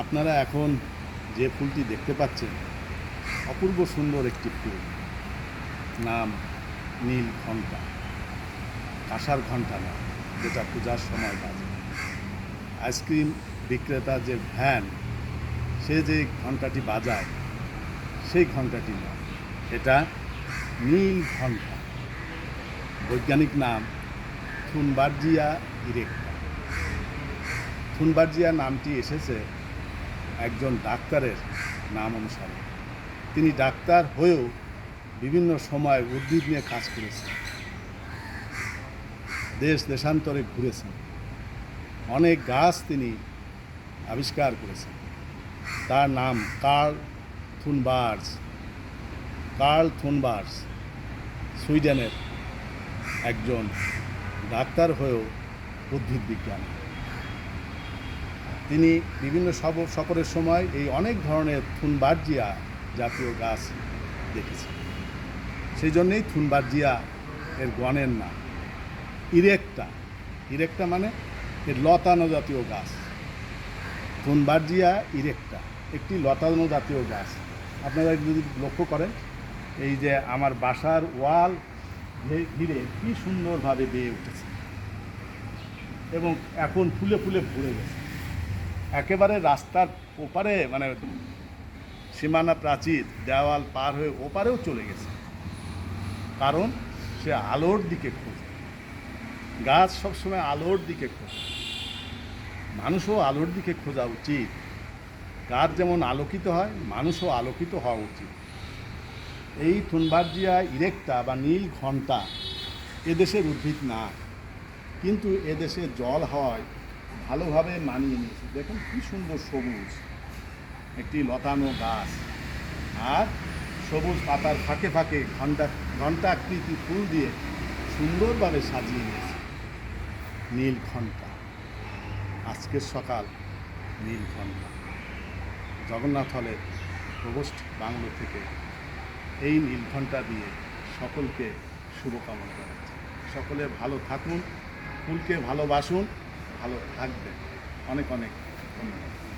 আপনারা এখন যে ফুলটি দেখতে পাচ্ছেন, অপূর্ব সুন্দর একটি ফুল। নাম নীল ঘণ্টা। আশার ঘণ্টা না, যেটা পূজার সময় বাজে। আইসক্রিম বিক্রেতার যে ভ্যান, সে যে ঘণ্টাটি বাজায়, সেই ঘণ্টাটি নয় এটা নীল ঘণ্টা। বৈজ্ঞানিক নাম থুনবার্জিয়া ইরেক্টা। থুনবার্জিয়া নামটি এসেছে একজন ডাক্তারের নাম অনুসারে। তিনি ডাক্তার হয়েও বিভিন্ন সময় উদ্ভিদ নিয়ে কাজ করেছেন। দেশ দেশান্তরে ঘুরেছেন। অনেক গাছ তিনি আবিষ্কার করেছেন। তার নাম কার্ল থুনবার্স কার্ল থুনবার্স সুইডেনের একজন ডাক্তার হয়েও উদ্ভিদ বিজ্ঞানী। তিনি বিভিন্ন সফরের সময় এই অনেক ধরনের থুনবার্জিয়া জাতীয় গাছ দেখেছেন। সেই জন্যেই থুনবার্জিয়া এর গণের নাম। ইরেকটা। ইরেকটা মানে এর লতানো জাতীয় গাছ। থুনবার্জিয়া ইরেকটা, একটি লতানো জাতীয় গাছ। আপনারা যদি লক্ষ্য করেন, এই যে আমার বাসার ওয়াল ঘিরে কি সুন্দরভাবে বেয়ে উঠেছে। এবং এখন ফুলে ফুলে ভরে গেছে। একেবারে রাস্তার ওপারে মানে সীমানা প্রাচীর, দেওয়াল পার হয়ে ওপারেও চলে গেছে। কারণ সে আলোর দিকে খোঁজে। গাছ সবসময় আলোর দিকে খোঁজে। মানুষও আলোর দিকে খোঁজা উচিত। গাছ যেমন আলোকিত হয়, মানুষও আলোকিত হওয়া উচিত। এই থুনবার্জিয়া ইরেকটা বা নীল ঘণ্টা এদেশের উদ্ভিদ না। কিন্তু এদেশে জল হওয়ায় ভালোভাবে মানিয়ে নিয়েছে। দেখুন কি সুন্দর সবুজ। একটি লতানো গাছ। আর সবুজ পাতার ফাঁকে ফাঁকে ঘণ্টা আকৃতি ফুল দিয়ে সুন্দরভাবে সাজিয়ে নিয়েছে। নীল ঘণ্টা। আজকের সকাল নীল ঘণ্টা। জগন্নাথ হলের প্রবোস্ট বাংলো থেকে এই নীল ঘণ্টা দিয়ে সকলকে শুভকামনা জানাচ্ছি। সকলে ভালো থাকুন, ফুলকে ভালোবাসুন ভালো থাকবেন। অনেক অনেক ধন্যবাদ।